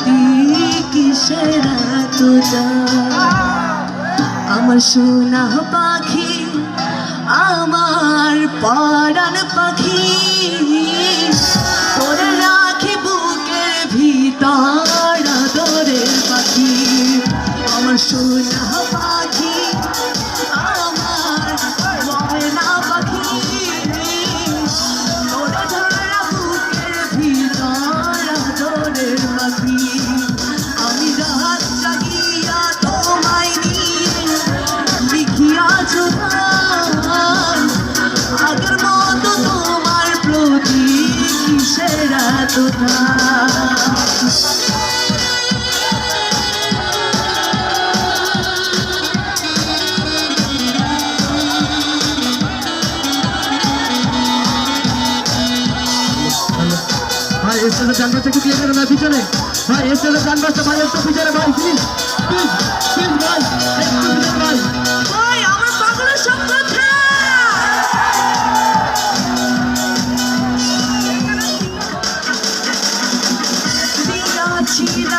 শান্তি কিসের আমার সোনা পাখি, আমার পাড়ান পাখি। রাখে রাখি বুকের ভিতর পাখি। আমার সোনা ভাই স্টেজের ডান পাশে একটু দিয়ে না পিছনে। ভাই স্টেজের ডান পাশে ভাই একটু পিছনে, ভাই প্লিজ প্লিজ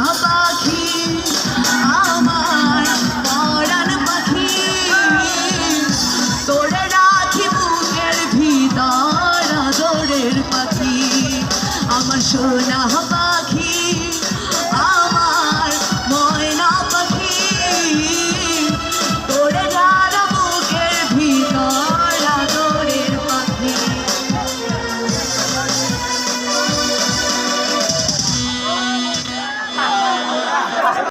সোনা পাখি